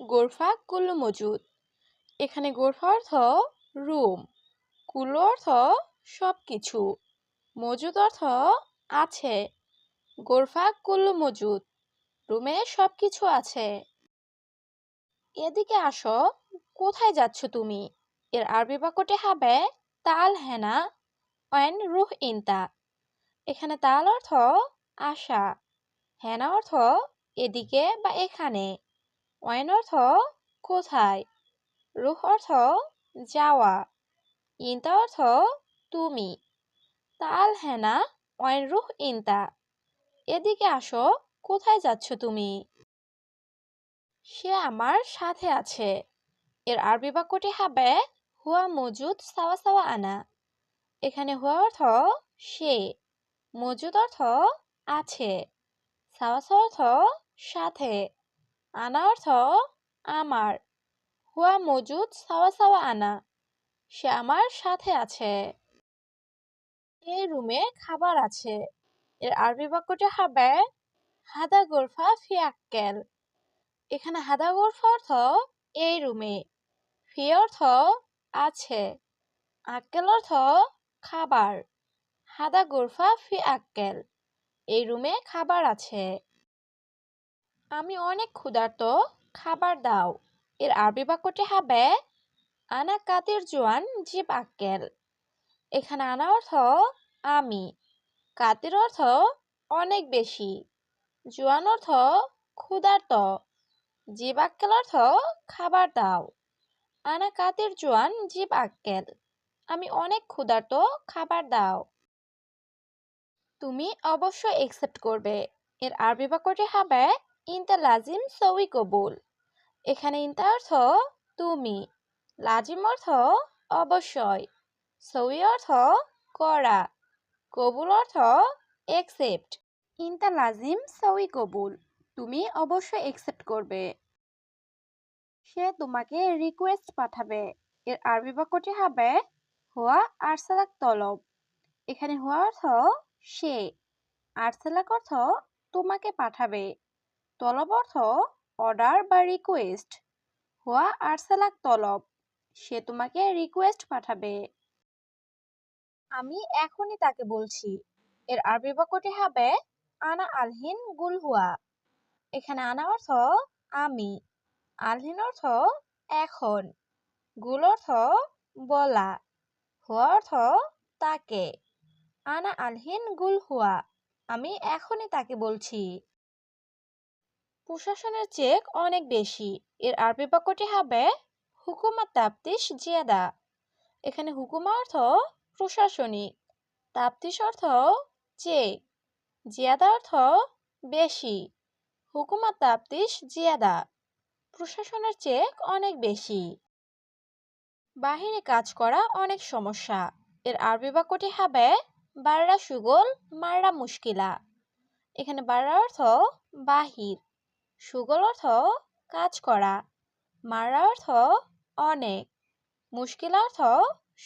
গোরফা কুল্লু মজুদ। এখানে গোরফা অর্থ রুম কুল্লু অর্থ সব কিছু মজুদ অর্থ আছে। গোরফা কুল্লু মজুদ রুমে সব কিছু আছে। এদিকে আসো, কোথায় যাচ্ছ তুমি? এর আরবি বাক্যটি হবে তাল হেনা ওয়েন রুহ ইনতা। এখানে তাল অর্থ আশা, হেনা অর্থ এদিকে বা এখানে। ওয়াইন অর্থ কোথায় রুহ অর্থ যাওয়া ইনতা অর্থ তুমি তাল হেনা ওয়াইন রুহ ইনতা এদিকে আসো কোথায় যাচ্ছ তুমি সে আমার সাথে আছে এর আরবি বাক্যটি হবে হুয়া মজুদ সাওয়া সাওয়া আনা এখানে হুয়া অর্থ সে মজুদ অর্থ আছে সাওয়া সাওয়া অর্থ সাথে আনা অর্থ আমার। হুয়া মজুদ সাওয়া সাওয়া আনা, সে আমার সাথে আছে। এই রুমে খাবার আছে। এর আরবি বাক্যটি হবে হাদা গোরফা ফি আক্কেল। এখানে হাদা গোরফা অর্থ এই রুমে, ফি অর্থ আছে, আক্কেল অর্থ খাবার, হাদা গোরফা ফি আক্কেল। এই রুমে খাবার আছে। আমি অনেক ক্ষুধার্ত, খাবার দাও। এর আরবি বাক্যটি হবে, আনা কাতির জোয়ান জিব আক্কেল। এখানে আনা অর্থ, আমি। কাতির অর্থ, অনেক বেশি। জোয়ান অর্থ, ক্ষুধার্ত। জিব আক্কেল অর্থ, খাবার দাও। আনা কাতির জোয়ান জিব আক্কেল। আমি অনেক ক্ষুধার্ত, খাবার দাও। তুমি অবশ্যই একসেপ্ট করবে। এর আরবি বাক্যটি হবে ইনতা লাজিম সউই কবুল। এখানে ইনতা অর্থ তুমি, লাজিম অর্থ অবশ্যই সউই অর্থ করা, কবুল অর্থ একসেপ্ট ইনতা লাজিম সউই কবুল, তুমি অবশ্যই একসেপ্ট করবে। সে তোমাকে রিকোয়েস্ট পাঠাবে। এর আরবি বাক্যটি হবে, হুয়া আরসালাক তলব। এখানে হুয়া অর্থ সে, আরসালাক অর্থ তোমাকে পাঠাবে। তলব অর্থ অর্ডার বা রিকোয়েস্ট হুয়া আরসালাক তলব, সে তোমাকে রিকোয়েস্ট পাঠাবে। আমি এখনই তাকে বলছি এর আরবি বাক্যটি হবে আনা আলহিন গুল হুয়া এখানে আনা অর্থ আমি, আলহিন অর্থ এখন, গুল অর্থ বলা হুয়া অর্থ তাকে। আনা আলহিন গুল হুয়া আমি এখনই তাকে বলছি। প্রশাসনের চেক অনেক বেশি। এর আরবি বাক্যটি হবে, হুকুমা তাপ্তিস জিয়াদা। এখানে হুকুমা অর্থ প্রশাসনিক। তাপ্তিস অর্থ চেক। জিয়াদা অর্থ বেশি। হুকুমা তাপ্তিস জিয়াদা। প্রশাসনের চেক অনেক বেশি। বাহিরে কাজ করা অনেক সমস্যা। এর আরবি বাক্যটি হবে, বাররা সুগল, মাররা মুশকিলা। এখানে বাররা অর্থ বাহির। সুগল অর্থ কাজ করা মাররা অর্থ অনেক, মুশকিল অর্থ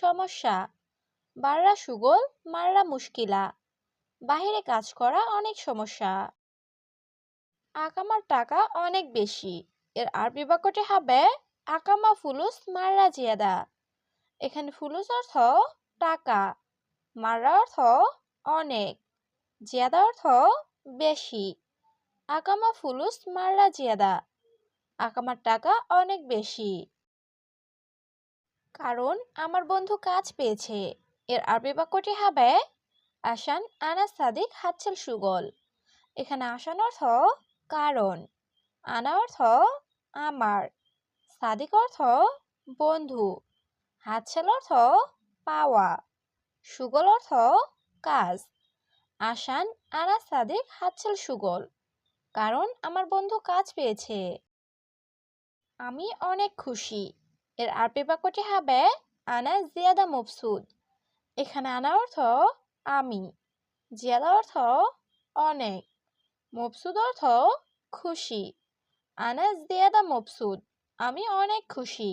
সমস্যা বাররা সুগল মাররা মুশকিলা, বাহিরে কাজ করা অনেক সমস্যা। আকামার টাকা অনেক বেশি, এর আরবি বাক্যটি হবে আকামা ফুলুস মাররা জিয়াদা, এখানে ফুলুস অর্থ টাকা মাররা অর্থ অনেক, জিয়াদা অর্থ বেশি। আকামা ফুলুস মাররা জিয়াদা। আকামার টাকা অনেক বেশি। কারণ আমার বন্ধু কাজ পেয়েছে। এর আরবি বাক্যটি হবে, আসান আনা সাদিক হাতছেল সুগল। এখানে আসান অর্থ, কারণ। আনা অর্থ, আমার। সাদিক অর্থ, বন্ধু। হাতছেল অর্থ, পাওয়া। সুগল অর্থ, কাজ। আসান আনা সাদিক হাতছেল সুগল। কারণ আমার বন্ধু কাজ পেয়েছে। আমি অনেক খুশি। এর আরবি বাক্যটি হবে, আনা জিয়াদা মবসুদ এখানে আনা অর্থ, আমি। জিয়াদা অর্থ, অনেক। মবসুদ অর্থ, খুশি। আনা জিয়াদা মবসুদ আমি অনেক খুশি।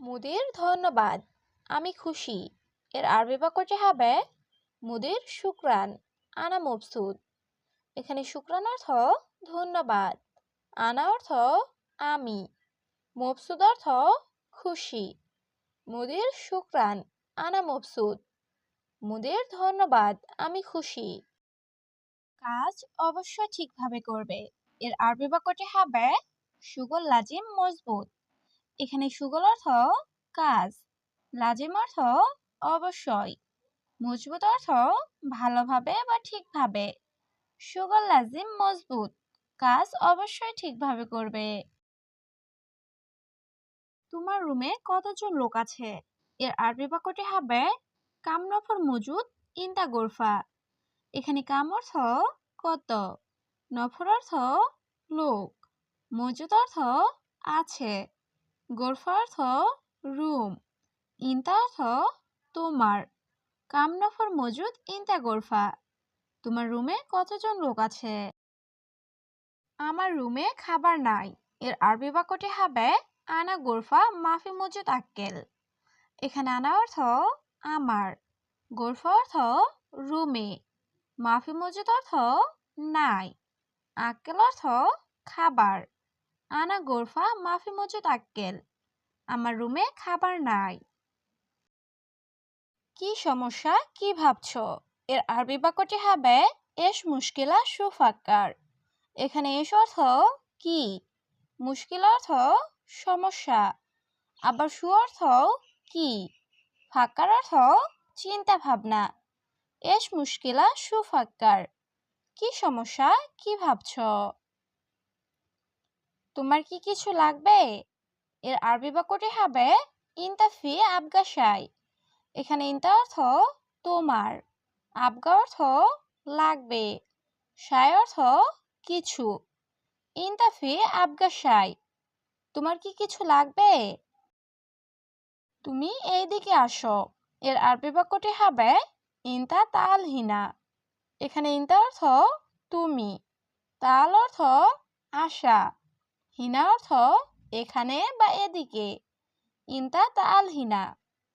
মুদির ধন্যবাদ। আমি খুশি। এর আরবি বাক্যটি হবে, মুদির শুক্রান। আনা মবসুদ এখানে শুক্রান অর্থ ধন্যবাদ। আনা অর্থ আমি। মবসুদ অর্থ খুশি। মুদির শুক্রান আনা মবসুদ মুদির ধন্যবাদ, আমি খুশি। কাজ অবশ্যই ঠিকভাবে করবে। এর আরবি বাক্যটি হবে সুগল লাজিম মজবুত। এখানে সুগল অর্থ কাজ, লাজিম অর্থ অবশ্যই। মজবুত অর্থ ভালোভাবে বা ঠিকভাবে। সুগল লাজিম মজবুত, কাজ অবশ্যই ঠিকভাবে করবে। তোমার রুমে কতজন লোক আছে? এর আরবি বাক্যটি হবে কাম নফর মজুদ ইনতা গোরফা। এখানে কাম অর্থ কত? নফর অর্থ লোক। মজুদ অর্থ আছে। গোরফা অর্থ রুম। ইনতা অর্থ তোমার। কাম নফর মজুদ ইনতা গোরফা। তোমার রুমে কতজন লোক আছে? আমার রুমে খাবার নাই। এর আরবি বাক্যটি হবে, আনা গোরফা মাফি মজুদ আক্কেল। এখানে আনা অর্থ, আমার। গোরফা অর্থ, রুমে। মাফি মজুদ অর্থ, নাই। আক্কেল অর্থ, খাবার। আনা গোরফা মাফি মজুদ আক্কেল। আমার রুমে খাবার নাই। কি সমস্যা, কি ভাবছ? এর আরবি বাক্যটি হবে, এস মুশকিলা সুফাক্কার। এখানে এস অর্থ কি? মুশকিল অর্থ সমস্যা। আবার সু অর্থ কি? ফাক্কার অর্থ চিন্তা ভাবনা এস মুশকিলা সুফাক্কার। কি সমস্যা? কি ভাবছ? তোমার কি কিছু লাগবে? এর আরবি বাক্যটি হবে ইন্তাফি আবগাশাই এখানে ইন্তা অর্থ তোমার। আবগা অর্থ লাগবে, সায় অর্থ কিছু। ইন্তাফি আবগা সাই তোমার কি কিছু লাগবে? তুমি এই দিকে আসো, এর আরবি বাক্যটি হবে ইন্তা তাল হিনা। এখানে ইন্তা অর্থ তুমি, তাল অর্থ আশা, হিনা অর্থ এখানে বা এদিকে। ইন্তা তাল হিনা,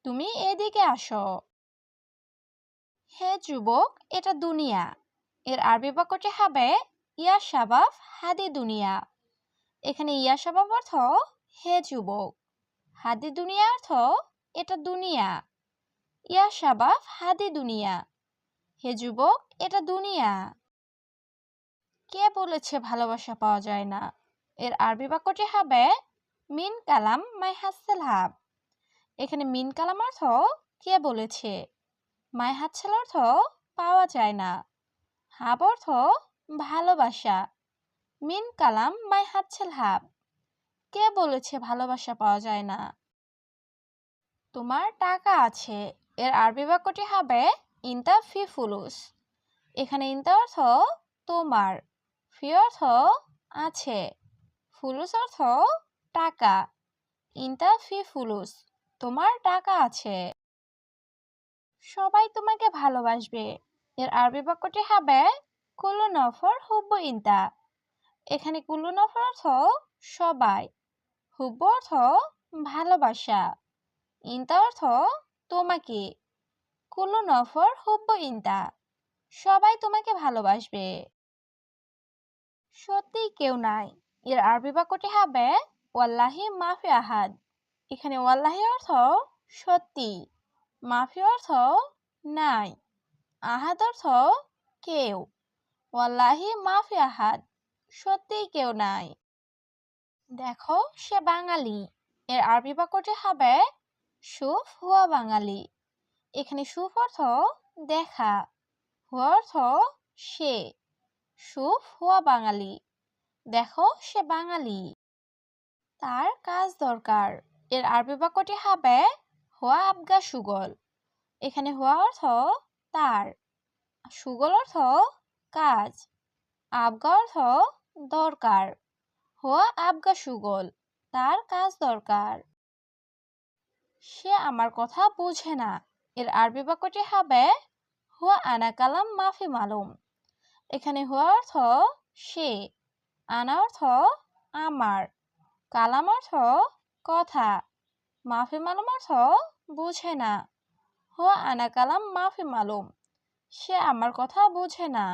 তুমি এদিকে আসো। হে যুবক, এটা দুনিয়া। এর আরবি বাক্যটি হবে, ইয়া শাবাব হাদি দুনিয়া। এখানে ইয়া শাবাব অর্থ, হে যুবক। হাদি দুনিয়া অর্থ, এটা দুনিয়া। ইয়া শাবাব হাদি দুনিয়া। হে যুবক, এটা দুনিয়া। কে বলেছে ভালোবাসা পাওয়া যায় না? এর আরবি বাক্যটি হবে, মিন কালাম মাই হাসেল হাব। এখানে মিন কালাম অর্থ, কে বলেছে? মাই হাতছাল অর্থ পাওয়া যায় না। হাব অর্থ ভালোবাসা। মিন কালাম মাই হাতছাল হাব। কে বলেছে ভালোবাসা পাওয়া যায় না? তোমার টাকা আছে। এর আরবি বাক্যটি হবে ইনতা ফি ফুলুস। এখানে ইনতা অর্থ তোমার। ফি অর্থ আছে। ফুলুস অর্থ টাকা। ইনতা ফি ফুলুস। তোমার টাকা আছে। সবাই তোমাকে ভালোবাসবে। এর আরবি বাক্যটি হবে কুল্লু নফর হুব্বু ইন্তা। এখানে কুল্লু নফর অর্থ সবাই, হুব্বু অর্থ ভালোবাসা, ইনতা অর্থ তোমাকে কুল্লু নফর হুব্বু ইন্তা। সবাই তোমাকে ভালোবাসবে। সত্যি কেউ নাই। এর আরবি বাক্যটি হবে ওয়াল্লাহি মাফি আহাদ। এখানে ওয়াল্লাহি অর্থ সত্যি। মাফি অর্থ নাই আহাদ অর্থ কেউ। ওয়াল্লাহি মাফি আহাদ, সত্যিই কেউ নাই। দেখো, সে বাঙালি। এর আরবি বাক্যটি হবে, সুফ হুয়া বাঙালি। এখানে সুফ অর্থ দেখা, হুয়া অর্থ সে, সুফ হুয়া বাঙালি। দেখো, সে বাঙালি। তার কাজ দরকার। এর আরবি বাক্যটি হবে হুয়া আবগা সুগল। এখানে হুয়া অর্থ তার, সুগল অর্থ কাজ। আবগা অর্থ দরকার। হুয়া আবগা সুগল, তার কাজ দরকার। সে আমার কথা বুঝে না। এর আরবি বাক্যটি হবে, হুয়া আনা কালাম মাফি মালুম। এখানে হুয়া অর্থ সে, আনা অর্থ আমার, কালাম অর্থ কথা। মাফি মালুম অর্থ? বুঝে না। হো আনা কালাম মাফি মালুম। সে আমার কথা বুঝে না।